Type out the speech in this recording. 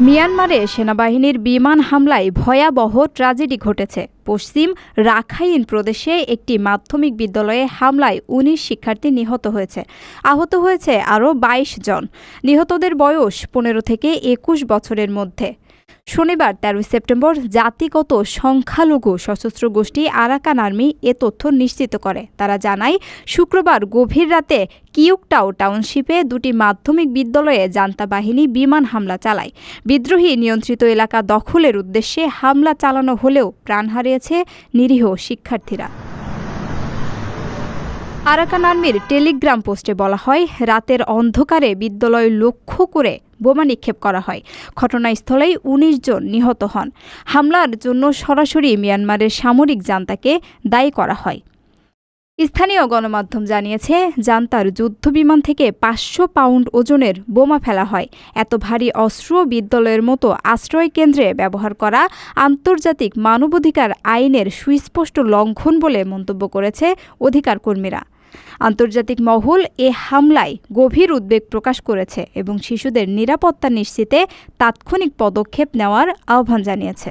মিয়ানমারে সেনাবাহিনীর বিমান হামলায় ভয়াবহ ট্র্যাজেডি ঘটেছে। পশ্চিম রাখাইন প্রদেশে একটি মাধ্যমিক বিদ্যালয়ে হামলায় উনিশ শিক্ষার্থী নিহত হয়েছে। আহত হয়েছে আরও বাইশ জন। নিহতদের বয়স পনেরো থেকে একুশ বছরের মধ্যে। শনিবার তেরোই সেপ্টেম্বর জাতিগত সংখ্যালঘু সশস্ত্র গোষ্ঠী আরাকান আর্মি এ তথ্য নিশ্চিত করে। তারা জানায়, শুক্রবার গভীর রাতে কিউকটাও টাউনশিপে দুটি মাধ্যমিক বিদ্যালয়ে জান্তা বাহিনী বিমান হামলা চালায়। বিদ্রোহী নিয়ন্ত্রিত এলাকা দখলের উদ্দেশ্যে হামলা চালানো হলেও প্রাণ হারিয়েছে নিরীহ শিক্ষার্থীরা। আরাকান আর্মির টেলিগ্রাম পোস্টে বলা হয়, রাতের অন্ধকারে বিদ্যালয় লক্ষ্য করে বোমা নিক্ষেপ করা হয়। ঘটনাস্থলেই উনিশ জন নিহত হন। হামলার জন্য সরাসরি মিয়ানমারের সামরিক জান্তাকে দায়ী করা হয়। স্থানীয় গণমাধ্যম জানিয়েছে, জান্তার যুদ্ধবিমান থেকে পাঁচশো পাউন্ড ওজনের বোমা ফেলা হয়। এত ভারী অস্ত্র বিদ্যালয়ের মতো আশ্রয় কেন্দ্রে ব্যবহার করা আন্তর্জাতিক মানবাধিকার আইনের সুস্পষ্ট লঙ্ঘন বলে মন্তব্য করেছে অধিকার কর্মীরা আন্তর্জাতিক মহল এ হামলায় গভীর উদ্বেগ প্রকাশ করেছে এবং শিশুদের নিরাপত্তা নিশ্চিতে তাৎক্ষণিক পদক্ষেপ নেওয়ার আহ্বান জানিয়েছে।